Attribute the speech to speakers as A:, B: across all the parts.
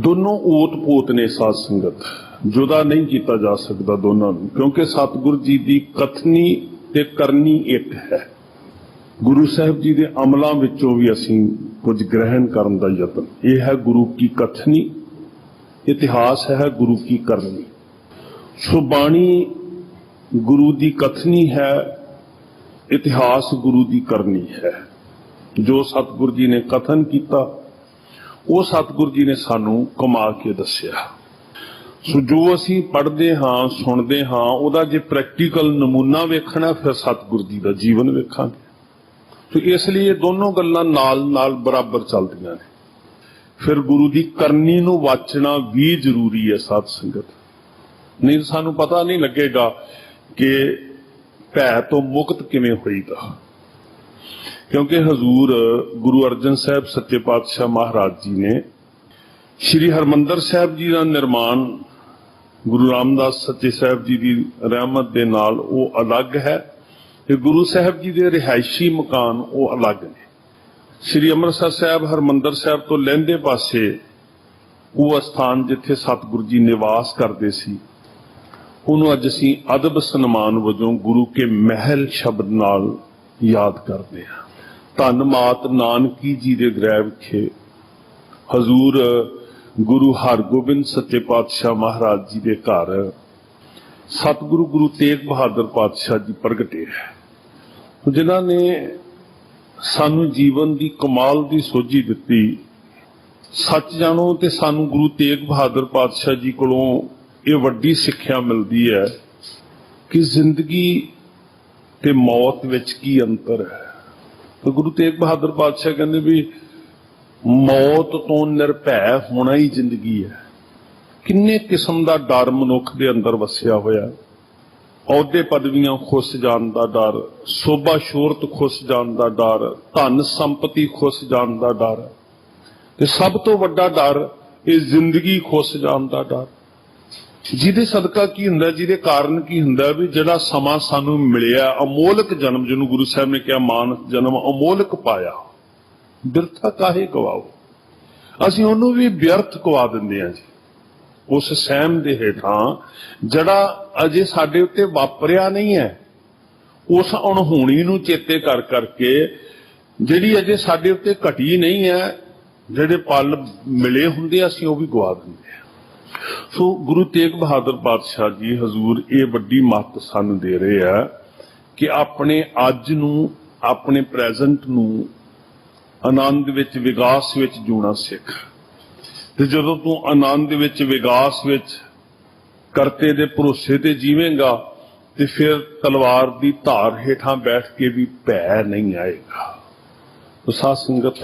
A: ਦੋਨੋਂ ਓਤ-ਪੋਤ ਨੇ ਸਾਧ ਸੰਗਤ। ਜੁਦਾ ਨਹੀਂ ਕੀਤਾ ਜਾ ਸਕਦਾ ਦੋਨਾਂ ਨੂੰ, ਕਿਉਂਕਿ ਸਤਿਗੁਰੂ ਜੀ ਦੀ ਕਥਨੀ ਤੇ ਕਰਨੀ ਇੱਕ ਹੈ। ਗੁਰੂ ਸਾਹਿਬ ਜੀ ਦੇ ਅਮਲਾਂ ਵਿੱਚੋਂ ਵੀ ਅਸੀਂ ਕੁਝ ਗ੍ਰਹਿਣ ਕਰਨ ਦਾ ਯਤਨ। ਇਹ ਹੈ ਗੁਰੂ ਕੀ ਕਥਨੀ, ਇਤਿਹਾਸ ਹੈ ਗੁਰੂ ਕੀ ਕਰਨੀ। ਸੋ ਬਾਣੀ ਗੁਰੂ ਦੀ ਕਥਨੀ ਹੈ, ਇਤਿਹਾਸ ਗੁਰੂ ਦੀ ਕਰਨੀ ਹੈ। ਜੋ ਸਤਿਗੁਰੂ ਜੀ ਨੇ ਕਥਨ ਕੀਤਾ ਉਹ ਸਤਿਗੁਰੂ ਜੀ ਨੇ ਸਾਨੂੰ ਕਮਾ ਕੇ ਦੱਸਿਆ। ਸੋ ਜੋ ਅਸੀਂ ਪੜ੍ਹਦੇ ਹਾਂ, ਸੁਣਦੇ ਹਾਂ, ਉਹਦਾ ਜੇ ਪ੍ਰੈਕਟੀਕਲ ਨਮੂਨਾ ਵੇਖਣਾ, ਫਿਰ ਸਤਿਗੁਰੂ ਜੀ ਦਾ ਜੀਵਨ ਵੇਖਾਂਗੇ। ਸੋ ਇਸ ਲਈ ਇਹ ਦੋਨੋਂ ਗੱਲਾਂ ਨਾਲ ਨਾਲ ਬਰਾਬਰ ਚੱਲਦੀਆਂ ਨੇ। ਫਿਰ ਗੁਰੂ ਦੀ ਕਰਨੀ ਨੂੰ ਵਾਚਣਾ ਵੀ ਜ਼ਰੂਰੀ ਹੈ ਸਾਧ ਸੰਗਤ। ਨਹੀਂ, ਸਾਨੂੰ ਪਤਾ ਨਹੀਂ ਲੱਗੇਗਾ ਕਿ ਭੈ ਤੋਂ ਮੁਕਤ ਕਿਵੇਂ ਹੋਈਦਾ। ਕਿਉਂਕਿ ਹਜ਼ੂਰ ਗੁਰੂ ਅਰਜਨ ਸਾਹਿਬ ਸੱਚੇ ਪਾਤਸ਼ਾਹ ਮਹਾਰਾਜ ਜੀ ਨੇ ਸ੍ਰੀ ਹਰਮੰਦਰ ਸਾਹਿਬ ਜੀ ਦਾ ਨਿਰਮਾਣ ਗੁਰੂ ਰਾਮਦਾਸ ਸੱਚੇ ਸਾਹਿਬ ਜੀ ਦੀ ਰਹਿਮਤ ਦੇ ਨਾਲ ਉਹ ਅਲੱਗ ਹੈ ਤੇ ਗੁਰੂ ਸਾਹਿਬ ਜੀ ਦੇ ਰਿਹਾਇਸ਼ੀ ਮਕਾਨ ਉਹ ਅਲੱਗ ਨੇ। ਸ੍ਰੀ ਅੰਮ੍ਰਿਤਸਰ ਸਾਹਿਬ ਹਰਮੰਦਰ ਸਾਹਿਬ ਤੋਂ ਲਹਿੰਦੇ ਪਾਸੇ ਉਹ ਸਥਾਨ ਜਿੱਥੇ ਸਤਿਗੁਰੂ ਜੀ ਨਿਵਾਸ ਕਰਦੇ ਸੀ, ਉਹਨੂੰ ਅੱਜ ਅਸੀਂ ਅਦਬ ਸਨਮਾਨ ਵਜੋਂ ਗੁਰੂ ਕੇ ਮਹਿਲ ਸ਼ਬਦ ਨਾਲ ਯਾਦ ਕਰਦੇ ਹਾਂ। ਧੰਨ ਮਾਤ ਨਾਨਕੀ ਜੀ ਦੇ ਗ੍ਰਹਿ ਵਿਖੇ ਹਜ਼ੂਰ ਗੁਰੂ ਹਰਗੋਬਿੰਦ ਸੱਚੇ ਪਾਤਸ਼ਾਹ ਮਹਾਰਾਜ ਜੀ ਦੇ ਘਰ ਸਤਿਗੁਰੂ ਗੁਰੂ ਤੇਗ ਬਹਾਦਰ ਪਾਤਸ਼ਾਹ ਜੀ ਪ੍ਰਗਟੇ ਜਿਨ੍ਹਾਂ ਨੇ ਸਾਨੂੰ ਜੀਵਨ ਦੀ ਕਮਾਲ ਦੀ ਸੋਝੀ ਦਿੱਤੀ। ਸੱਚ ਜਾਣੋ ਤੇ ਸਾਨੂੰ ਗੁਰੂ ਤੇਗ ਬਹਾਦਰ ਪਾਤਸ਼ਾਹ ਜੀ ਕੋਲੋਂ ਇਹ ਵੱਡੀ ਸਿੱਖਿਆ ਮਿਲਦੀ ਹੈ ਕਿ ਜ਼ਿੰਦਗੀ ਤੇ ਮੌਤ ਵਿੱਚ ਕੀ ਅੰਤਰ ਹੈ। ਤੇ ਗੁਰੂ ਤੇਗ ਬਹਾਦਰ ਪਾਤਸ਼ਾਹ ਕਹਿੰਦੇ ਵੀ ਮੌਤ ਤੋਂ ਨਿਰਭੈ ਹੋਣਾ ਹੀ ਜ਼ਿੰਦਗੀ ਹੈ। ਕਿੰਨੇ ਕਿਸਮ ਦਾ ਡਰ ਮਨੁੱਖ ਦੇ ਅੰਦਰ ਵਸਿਆ ਹੋਇਆ ਅਹੁਦੇ ਪਦਵੀਆਂ ਖੁੱਸ ਜਾਣ ਦਾ ਡਰ, ਸੋਭਾ ਸ਼ੋਹਰਤ ਖੁੱਸ ਜਾਣ ਦਾ ਡਰ, ਧਨ ਸੰਪਤੀ ਖੁੱਸ ਜਾਣ ਦਾ ਡਰ। ਤੇ ਸਭ ਤੋਂ ਵੱਡਾ ਡਰ ਇਹ ਜ਼ਿੰਦਗੀ ਖੁੱਸ ਜਾਣ ਦਾ ਡਰ। ਜਿਹਦੇ ਸਦਕਾ ਕੀ ਹੁੰਦਾ, ਜਿਹਦੇ ਕਾਰਨ ਕੀ ਹੁੰਦਾ ਵੀ ਜਿਹੜਾ ਸਮਾਂ ਸਾਨੂੰ ਮਿਲਿਆ, ਅਮੋਲਕ ਜਨਮ, ਜਿਹਨੂੰ ਗੁਰੂ ਸਾਹਿਬ ਨੇ ਕਿਹਾ ਮਾਨਸ ਜਨਮ, ਅਮੋਲਕ ਪਾਇਆ। ਬਿਰਥਾ ਕਾਹੇ ਗਵਾਓ ਅਸੀਂ ਉਹਨੂੰ ਵੀ ਵਿਅਰਥ ਗਵਾ ਦਿੰਦੇ ਹਾਂ ਜੀ। ਉਸ ਸਹਿਮ ਦੇ ਹੇਠਾਂ ਜਿਹੜਾ ਅਜੇ ਸਾਡੇ ਉੱਤੇ ਵਾਪਰਿਆ ਨਹੀਂ ਹੈ, ਉਸ ਅਣਹੋਣੀ ਨੂੰ ਚੇਤੇ ਕਰ ਕਰਕੇ ਜਿਹੜੀ ਅਜੇ ਸਾਡੇ ਉੱਤੇ ਘਟੀ ਨਹੀਂ ਹੈ, ਜਿਹੜੇ ਪਲ ਮਿਲੇ ਹੁੰਦੇ ਅਸੀਂ ਉਹ ਵੀ ਗਵਾ ਦਿੰਦੇ ਸੋ ਗੁਰੂ ਤੇਗ ਬਹਾਦਰ ਪਾਤਸ਼ਾਹ ਜੀ ਹਜ਼ੂਰ ਇਹ ਵੱਡੀ ਮੱਤ ਸਾਨੂੰ ਦੇ ਰਹੇ ਆ ਕਿ ਆਪਣੇ ਅੱਜ ਨੂੰ, ਆਪਣੇ ਪ੍ਰੈਜ਼ੈਂਟ ਨੂੰ ਆਨੰਦ ਵਿੱਚ, ਵਿਕਾਸ ਵਿੱਚ ਜੂਣਾ ਸਿੱਖ। ਤੇ ਜਦੋਂ ਤੂੰ ਆਨੰਦ ਵਿੱਚ, ਵਿਕਾਸ ਵਿੱਚ ਕਰਤੇ ਦੇ ਭਰੋਸੇ ਤੇ ਜੀਵੇਂਗਾ ਤੇ ਫਿਰ ਤਲਵਾਰ ਦੀ ਧਾਰ ਹੇਠਾਂ ਬੈਠ ਕੇ ਵੀ ਭੈ ਨਹੀਂ ਆਏਗਾ। ਤੋ ਸਾਧ ਸੰਗਤ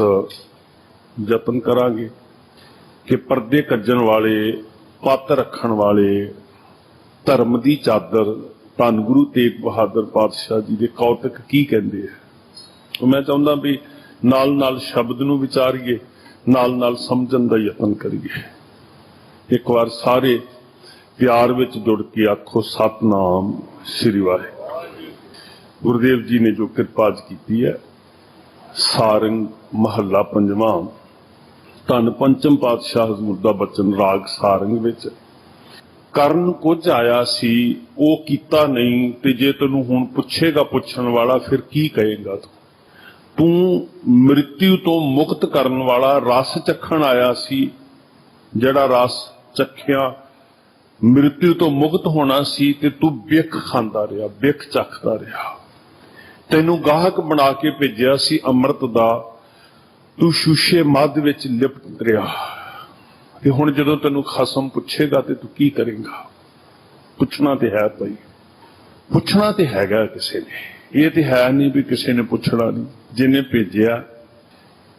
A: ਯਤਨ ਕਰਾਂਗੇ ਕਿ ਪਰਦੇ ਕੱਜਣ ਵਾਲੇ ਪੱਤ ਰੱਖਣ ਵਾਲੇ ਧਰਮ ਦੀ ਚਾਦਰ ਧੰਨ ਗੁਰੂ ਤੇਗ ਬਹਾਦਰ ਪਾਤਸ਼ਾਹ ਜੀ ਦੇ ਕੌਤਕ ਕੀ ਕਹਿੰਦੇ ਆ? ਮੈਂ ਚਾਹੁੰਦਾ ਵੀ ਨਾਲ ਨਾਲ ਸ਼ਬਦ ਨੂੰ ਵਿਚਾਰੀਏ ਨਾਲ ਨਾਲ ਸਮਝਣ ਦਾ ਯਤਨ ਕਰੀਏ। ਇੱਕ ਵਾਰ ਸਾਰੇ ਪਿਆਰ ਵਿੱਚ ਜੁੜ ਕੇ ਆਖੋ, ਸਤਨਾਮ ਸ੍ਰੀ ਵਾਹਿਗੁਰੂ। ਗੁਰਦੇਵ ਜੀ ਨੇ ਜੋ ਕਿਰਪਾ ਕੀਤੀ ਹੈ, ਸਾਰੰਗ ਮਹੱਲਾ ਪੰਜਵਾਂ। ਧੰਨ ਪੰਚਮ ਪਾਤਸ਼ਾਹ ਹਜ਼ੂਰ ਦਾ ਬਚਨ ਰਾਗ ਸਾਰੰਗ ਵਿੱਚ। ਕਰਨ ਕੁਝ ਆਇਆ ਸੀ, ਉਹ ਕੀਤਾ ਨਹੀਂ, ਤੇ ਜੇ ਤੈਨੂੰ ਹੁਣ ਪੁੱਛੇਗਾ ਪੁੱਛਣ ਵਾਲਾ, ਫਿਰ ਕੀ ਕਹੇਗਾ ਤੂੰ? ਤੂੰ ਮ੍ਰਿਤਿਉ ਤੋਂ ਮੁਕਤ ਕਰਨ ਵਾਲਾ ਰਸ ਚੱਖਣ ਆਇਆ ਸੀ, ਜਿਹੜਾ ਰਸ ਚੱਖਿਆ ਮ੍ਰਿਤਿਉ ਤੋਂ ਮੁਕਤ ਹੋਣਾ ਸੀ, ਤੇ ਤੂੰ ਬਿਖ ਖਾਂਦਾ ਰਿਹਾ, ਬਿਖ ਚੱਖਦਾ ਰਿਹਾ। ਤੈਨੂੰ ਗਾਹਕ ਬਣਾ ਕੇ ਭੇਜਿਆ ਸੀ ਅੰਮ੍ਰਿਤ ਦਾ ਤੂੰ ਸ਼ੂਸ਼ੇ ਮੱਧ ਵਿੱਚ ਲਿਪਟ ਰਿਹਾ ਤੇ ਹੁਣ ਜਦੋਂ ਤੈਨੂੰ ਖਸਮ ਪੁੱਛੇਗਾ ਤੇ ਤੂੰ ਕੀ ਕਰੇਗਾ? ਪੁੱਛਣਾ ਤੇ ਹੈ ਭਾਈ। ਪੁੱਛਣਾ ਤੇ ਹੈਗਾ ਕਿਸੇ ਨੇ। ਇਹ ਤੇ ਹੈ ਨਹੀਂ ਵੀ ਕਿਸੇ ਨੇ ਪੁੱਛਣਾ ਨਹੀਂ। ਜਿਹਨੇ ਭੇਜਿਆ,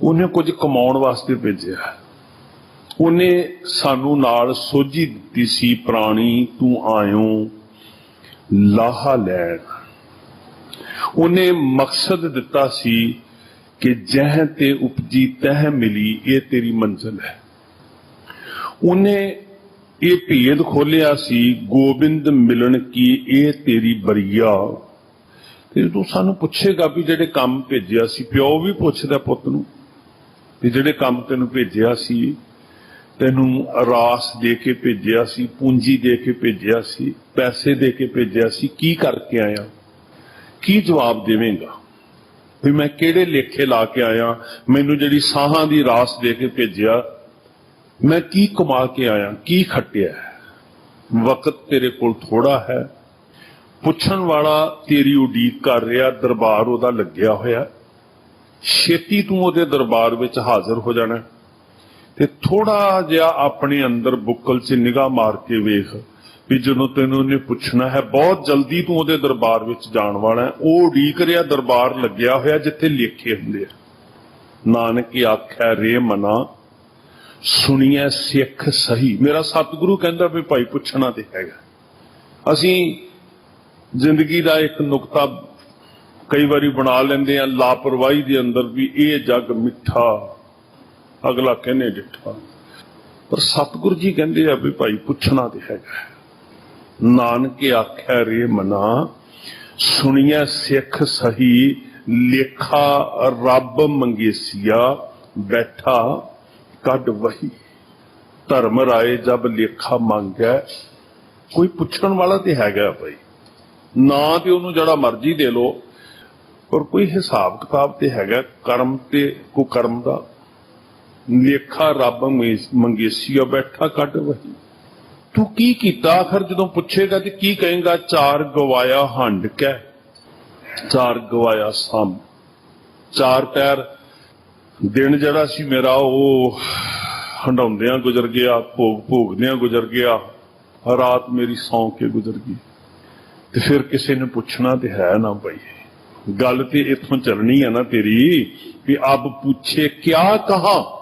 A: ਉਹਨੇ ਕੁਝ ਕਮਾਉਣ ਵਾਸਤੇ ਭੇਜਿਆ। ਉਹਨੇ ਸਾਨੂੰ ਨਾਲ ਸੋਝੀ ਦਿੱਤੀ ਸੀ, ਪ੍ਰਾਣੀ, ਤੂੰ ਆਇਓ, ਲਾਹਾ ਲੈਣ। ਉਹਨੇ ਮਕਸਦ ਦਿੱਤਾ ਸੀ ਕਿ ਜਹ ਤੇ ਉਪਜੀ ਤਹ ਮਿਲੀ, ਇਹ ਤੇਰੀ ਮੰਜ਼ਿਲ ਹੈ। ਉਹਨੇ ਇਹ ਭੇਦ ਖੋਲਿਆ ਸੀ, ਗੋਬਿੰਦ ਮਿਲਣ ਕੀ ਇਹ ਤੇਰੀ ਬਰੀਆ। ਤੇ ਤੂੰ ਸਾਨੂੰ ਪੁੱਛੇਗਾ ਵੀ ਜਿਹੜੇ ਕੰਮ ਭੇਜਿਆ ਸੀ, ਪਿਓ ਵੀ ਪੁੱਛਦਾ ਪੁੱਤ ਨੂੰ, ਵੀ ਜਿਹੜੇ ਕੰਮ ਤੈਨੂੰ ਭੇਜਿਆ ਸੀ, ਤੈਨੂੰ ਰਾਸ ਦੇ ਕੇ ਭੇਜਿਆ ਸੀ, ਪੂੰਜੀ ਦੇ ਕੇ ਭੇਜਿਆ ਸੀ, ਪੈਸੇ ਦੇ ਕੇ ਭੇਜਿਆ ਸੀ, ਕੀ ਕਰਕੇ ਆਇਆ? ਕੀ ਜਵਾਬ ਦੇਵੇਂਗਾ? ਵੀ ਮੈਂ ਕਿਹੜੇ ਲੇਖੇ ਲਾ ਕੇ ਆਇਆ, ਮੈਨੂੰ ਜਿਹੜੀ ਸਾਹਾਂ ਦੀ ਰਾਸ ਦੇ ਕੇ ਭੇਜਿਆ, ਮੈਂ ਕੀ ਕਮਾ ਕੇ ਆਇਆ, ਕੀ ਖੱਟਿਆ ਵਕਤ ਤੇਰੇ ਕੋਲ ਥੋੜਾ ਹੈ। ਪੁੱਛਣ ਵਾਲਾ ਤੇਰੀ ਉਡੀਕ ਕਰ ਰਿਹਾ, ਦਰਬਾਰ ਉਹਦਾ ਲੱਗਿਆ ਹੋਇਆ ਛੇਤੀ ਤੂੰ ਉਹਦੇ ਦਰਬਾਰ ਵਿੱਚ ਹਾਜ਼ਰ ਹੋ ਜਾਣਾ ਤੇ ਥੋੜਾ ਜਿਹਾ ਆਪਣੇ ਅੰਦਰ ਬੁੱਕਲ 'ਚ ਨਿਗਾਹ ਮਾਰ ਕੇ ਵੇਖ। ਵੀ ਜਦੋਂ ਤੈਨੂੰ ਉਹਨੇ ਪੁੱਛਣਾ ਹੈ, ਬਹੁਤ ਜਲਦੀ ਤੂੰ ਉਹਦੇ ਦਰਬਾਰ ਵਿੱਚ ਜਾਣ ਵਾਲਾ ਹੈ। ਉਹ ਉਡੀਕ ਰਿਹਾ, ਦਰਬਾਰ ਲੱਗਿਆ ਹੋਇਆ ਜਿੱਥੇ ਲੇਖੇ ਹੁੰਦੇ ਆ। ਨਾਨਕ ਆਖਿਆ, ਰੇ ਮਨਾ, ਸੁਣੀਐ ਸਿੱਖ ਸਹੀ। ਮੇਰਾ ਸਤਿਗੁਰੂ ਕਹਿੰਦਾ ਵੀ ਭਾਈ ਪੁੱਛਣਾ ਤੇ ਹੈਗਾ। ਅਸੀਂ ਜ਼ਿੰਦਗੀ ਦਾ ਇੱਕ ਨੁਕਤਾ ਕਈ ਵਾਰੀ ਬਣਾ ਲੈਂਦੇ ਆ ਲਾਪਰਵਾਹੀ ਦੇ ਅੰਦਰ ਵੀ ਇਹ ਜੱਗ ਮਿੱਠਾ, ਅਗਲਾ ਕਹਿੰਦੇ ਡਿੱਠਾ। ਪਰ ਸਤਿਗੁਰੂ ਜੀ ਕਹਿੰਦੇ ਆ ਵੀ ਭਾਈ ਪੁੱਛਣਾ ਤੇ ਹੈਗਾ ਨਾਨਕ ਆਖਿਆ ਰੇ ਮਨਾ, ਸੁਣੀਐ ਸਿੱਖ ਸਹੀ, ਲੇਖਾ ਰੱਬ ਮੰਗੇਸੀਆ, ਬੈਠਾ ਕੱਢ ਵਹੀ। ਧਰਮ ਰਾਏ ਜਬ ਲੇਖਾ ਮੰਗੈ, ਕੋਈ ਪੁੱਛਣ ਵਾਲਾ ਤੇ ਹੈਗਾ ਭਾਈ ਨਾ ਤੇ ਉਹਨੂੰ ਜਿਹੜਾ ਮਰਜ਼ੀ ਦੇ ਲੋ ਪਰ ਕੋਈ ਹਿਸਾਬ ਕਿਤਾਬ ਤੇ ਹੈਗਾ, ਕਰਮ ਤੇ ਕੁਕਰਮ ਦਾ। ਲੇਖਾ ਰੱਬ ਮੰਗੇਸੀਆ, ਬੈਠਾ ਕੱਢ ਵਹੀ। ਤੂੰ ਕੀ ਕੀਤਾ? ਆਖਰ ਜਦੋਂ ਪੁੱਛੇਗਾ ਤੇ ਕੀ ਕਹੇਗਾ? ਚਾਰ ਗਵਾਇਆ ਹੰਡ ਕੈ ਚਾਰ ਗਵਾਇਆ ਸਮ ਚਾਰ ਪੈਰ ਦਿਨ ਜਿਹੜਾ ਸੀ ਮੇਰਾ, ਉਹ ਹੰਡਾਉਂਦਿਆਂ ਗੁਜ਼ਰ ਗਿਆ, ਭੋਗ ਭੋਗਦਿਆਂ ਗੁਜ਼ਰ ਗਿਆ। ਰਾਤ ਮੇਰੀ ਸੌਂ ਕੇ ਗੁਜ਼ਰ ਗਈ। ਤੇ ਫਿਰ ਕਿਸੇ ਨੇ ਪੁੱਛਣਾ ਤੇ ਹੈ ਨਾ ਭਾਈ ਗੱਲ ਤੇ ਇਥੋਂ ਚੱਲਣੀ ਹੈ ਨਾ ਤੇਰੀ, ਵੀ ਅਬ ਪੁੱਛੇ ਕਿਆ ਕਹਾ?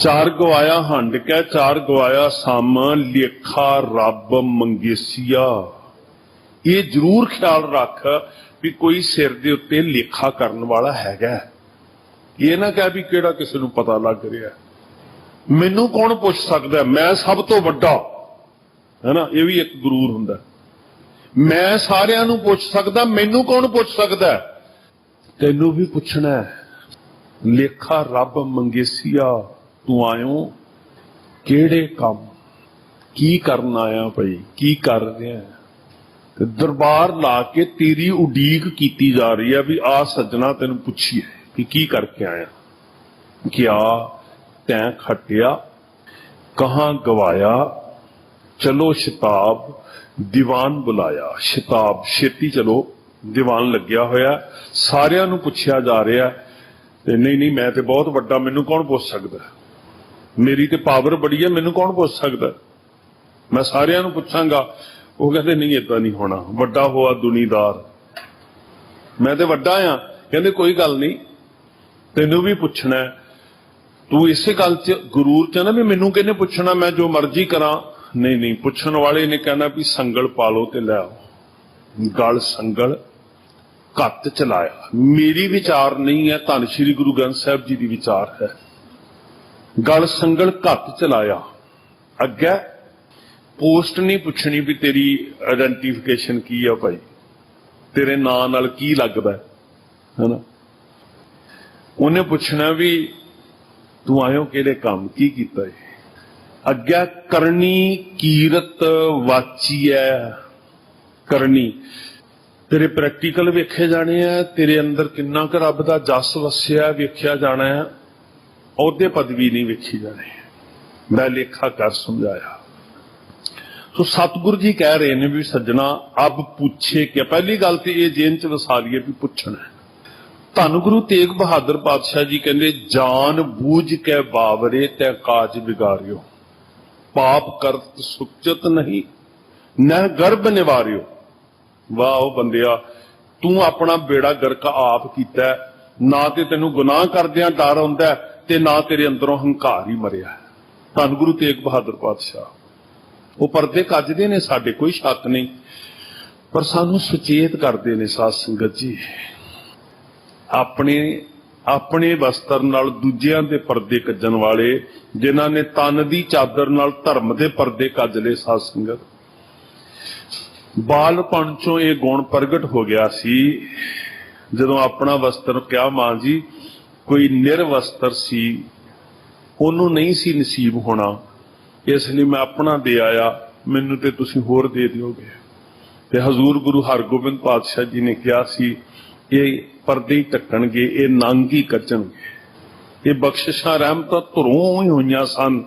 A: ਚਾਰ ਗਵਾਇਆ ਹੰਡ ਕੇ ਚਾਰ ਗਵਾਇਆ ਸਮ, ਲੇਖਾ ਰੱਬ ਮੰਗੇਸੀਆ। ਇਹ ਜ਼ਰੂਰ ਖਿਆਲ ਰੱਖ ਵੀ ਕੋਈ ਸਿਰ ਦੇ ਉੱਤੇ ਲੇਖਾ ਕਰਨ ਵਾਲਾ ਹੈਗਾ। ਇਹ ਨਾ ਕਹਿ ਵੀ ਕਿਹੜਾ ਕਿਸੇ ਨੂੰ ਪਤਾ ਲੱਗ ਰਿਹਾ। ਮੈਨੂੰ ਕੌਣ ਪੁੱਛ ਸਕਦਾ? ਮੈਂ ਸਭ ਤੋਂ ਵੱਡਾ। ਹੈਨਾ? ਇਹ ਵੀ ਇੱਕ ਗਰੂਰ ਹੁੰਦਾ। ਮੈਂ ਸਾਰਿਆਂ ਨੂੰ ਪੁੱਛ ਸਕਦਾ, ਮੈਨੂੰ ਕੌਣ ਪੁੱਛ ਸਕਦਾ? ਤੈਨੂੰ ਵੀ ਪੁੱਛਣਾ ਲੇਖਾ ਰੱਬ ਮੰਗੇਸੀਆ। ਤੂੰ ਆਇਓ। ਕਿਹੜੇ ਕੰਮ? ਕੀ ਕਰਨ ਆਇਆ ਭਾਈ? ਕੀ ਕਰ ਰਿਹਾ ਤੇ ਦਰਬਾਰ ਲਾ ਕੇ ਤੇਰੀ ਉਡੀਕ ਕੀਤੀ ਜਾ ਰਹੀ ਹੈ ਵੀ ਆ ਸੱਜਣਾ ਤੈਨੂੰ ਪੁੱਛੀਏ ਕਿ ਕੀ ਕਰਕੇ ਆਇਆ। ਕਿਆ ਤੈਂ ਖੱਟਿਆ? ਕਹਾਂ ਗਵਾਇਆ? ਚਲੋ ਸ਼ਤਾਬ, ਦੀਵਾਨ ਬੁਲਾਇਆ। ਸ਼ਤਾਬ, ਛੇਤੀ ਚਲੋ। ਦੀਵਾਨ ਲੱਗਿਆ ਹੋਇਆ। ਸਾਰਿਆਂ ਨੂੰ ਪੁੱਛਿਆ ਜਾ ਰਿਹਾ ਤੇ ਨਹੀਂ ਨਹੀਂ, ਮੈਂ ਤੇ ਬਹੁਤ ਵੱਡਾ, ਮੈਨੂੰ ਕੌਣ ਪੁੱਛ ਸਕਦਾ? ਮੇਰੀ ਤੇ ਪਾਵਰ ਬੜੀ ਹੈ, ਮੈਨੂੰ ਕੌਣ ਪੁੱਛ ਸਕਦਾ? ਮੈਂ ਸਾਰਿਆਂ ਨੂੰ ਪੁੱਛਾਂਗਾ। ਉਹ ਕਹਿੰਦੇ, ਨਹੀਂ ਇਦਾਂ ਨਹੀਂ ਹੋਣਾ। ਵੱਡਾ ਹੋਆ ਦੁਨੀਦਾਰ। ਮੈਂ ਤੇ ਵੱਡਾ ਆ। ਕਹਿੰਦੇ, ਕੋਈ ਗੱਲ ਨਹੀਂ। ਤੈਨੂੰ ਵੀ ਪੁੱਛਣਾ ਤੂੰ ਇਸੇ ਗੱਲ 'ਚ ਗਰੂਰ 'ਚ ਨਾ ਵੀ ਮੈਨੂੰ ਕਿਹਨੇ ਪੁੱਛਣਾ? ਮੈਂ ਜੋ ਮਰਜ਼ੀ ਕਰਾਂ। ਨਹੀਂ ਨਹੀਂ, ਪੁੱਛਣ ਵਾਲੇ ਨੇ ਕਹਿਣਾ ਵੀ ਸੰਗਲ ਪਾ ਲਓ ਤੇ ਲੈ ਆਓ। ਗਲ ਸੰਗਲ ਘੱਟ ਚਲਾਇਆ। ਮੇਰੀ ਵਿਚਾਰ ਨਹੀਂ ਹੈ। ਧੰਨ ਸ਼੍ਰੀ ਗੁਰੂ ਗ੍ਰੰਥ ਸਾਹਿਬ ਜੀ ਦੀ ਵਿਚਾਰ ਹੈ। ਗਲ ਸੰਗਲ ਘੱਟ ਚਲਾਇਆ। ਅੱਗੇ ਪੋਸਟ ਨਹੀਂ ਪੁੱਛਣੀ ਵੀ ਤੇਰੀ ਆਇਡੈਂਟੀਫਿਕੇਸ਼ਨ ਕੀ ਆ ਭਾਈ। ਤੇਰੇ ਨਾਂ ਨਾਲ ਕੀ ਲੱਗਦਾ ਹੈਨਾ? ਉਹਨੇ ਪੁੱਛਣਾ ਵੀ ਤੂੰ ਆਇਓ ਕਿਹੜੇ ਕੰਮ, ਕੀ ਕੀਤਾ ਏ ਅੱਗਿਆ ਕਰਨੀ ਕੀਰਤ ਵਾਚੀ ਵਾਚੀਐ ਕਰਨੀ। ਤੇਰੇ ਪ੍ਰੈਕਟੀਕਲ ਵੇਖੇ ਜਾਣੇ ਆ, ਤੇਰੇ ਅੰਦਰ ਕਿੰਨਾ ਕੁ ਰੱਬ ਦਾ ਜਸ ਵਸਿਆ, ਵੇਖਿਆ ਜਾਣਾ ਹੈ। ਅਹੁਦੇ ਪਦਵੀ ਨਹੀਂ ਵੇਖੀ ਜਾਣੀ ਮੈਂ ਲੇਖਾ ਕਰ ਸਮਝਾਇਆ। ਸੋ ਸਤਿਗੁਰ ਜੀ ਕਹਿ ਰਹੇ ਨੇ ਵੀ ਸੱਜਣਾ, ਅਬ ਪੁੱਛੇ ਕਿ, ਪਹਿਲੀ ਗੱਲ ਤੇ ਇਹ ਜੇਨ ਚ ਵਸਾ ਲਈਏ ਵੀ ਪੁੱਛਣਾ ਧੰਨ ਗੁਰੂ ਤੇਗ ਬਹਾਦਰ ਪਾਤਸ਼ਾਹ ਜੀ ਕਹਿੰਦੇ, ਜਾਨ ਬੂਝ ਕੇ ਬਾਵਰੇ ਤੈ ਕਾਜ ਵਿਗਾਰਿਓ। ਪਾਪ ਕਰਤ ਸੁਚਤ ਨਹੀਂ ਨਹਿ ਗਰਭ ਨਿਵਾਰਿਓ। ਵਾਹ ਉਹ ਬੰਦਿਆ, ਤੂੰ ਆਪਣਾ ਬੇੜਾ ਗਰਕ ਆਪ ਕੀਤਾ ਨਾ ਤੇ ਤੈਨੂੰ ਗੁਨਾਹ ਕਰਦਿਆਂ ਡਰ ਆਉਂਦਾ ਤੇ ਨਾ ਤੇਰੇ ਅੰਦਰੋਂ ਹੰਕਾਰ ਹੀ ਮਰਿਆ ਧੰਨ ਗੁਰੂ ਤੇਗ ਬਹਾਦਰ ਪਾਤਸ਼ਾਹ। ਉਹ ਪਰਦੇ ਕੱਜਦੇ ਨੇ, ਸਾਡੇ ਕੋਈ ਸ਼ੱਕ ਨਹੀਂ। ਪਰ ਸਾਨੂੰ ਸੁਚੇਤ ਕਰਦੇ ਨੇ ਸਾਧ ਸੰਗਤ ਜੀ। ਆਪਣੇ ਆਪਣੇ ਵਸਤਰ ਨਾਲ ਦੂਜਿਆਂ ਦੇ ਪਰਦੇ ਕੱਜਣ ਵਾਲੇ, ਜਿਨ੍ਹਾਂ ਨੇ ਤਨ ਦੀ ਚਾਦਰ ਨਾਲ ਧਰਮ ਦੇ ਪਰਦੇ ਕੱਜ ਲਏ ਸਾਧ ਸੰਗਤ। ਬਾਲਪਣ ਚੋਂ ਇਹ ਗੁਣ ਪ੍ਰਗਟ ਹੋ ਗਿਆ ਸੀ, ਜਦੋਂ ਆਪਣਾ ਵਸਤਰ ਕਿਹਾ ਮਾਂ ਜੀ ਕੋਈ ਨਿਰਵਸਤਰ ਸੀ, ਉਹਨੂੰ ਨਹੀਂ ਸੀ ਨਸੀਬ ਹੋਣਾ। ਇਸ ਲਈ ਮੈਂ ਆਪਣਾ ਦੇ ਆਇਆ, ਮੈਨੂੰ ਤੇ ਤੁਸੀਂ ਹੋਰ ਦੇ ਦਿਓਗੇ। ਤੇ ਹਜ਼ੂਰ ਗੁਰੂ ਹਰਗੋਬਿੰਦ ਪਾਤਸ਼ਾਹ ਜੀ ਨੇ ਕਿਹਾ ਸੀ, ਇਹ ਪਰਦੇ ਹੀ ਢੱਕਣਗੇ, ਇਹ ਨਾਂਗੀ ਹੀ ਕੱਚਣਗੇ। ਇਹ ਬਖਸ਼ਿਸ਼ਾਂ ਰਹਿਮਤਾਂ ਧਰੋਂ ਹੀ ਹੋਈਆਂ ਸਨ।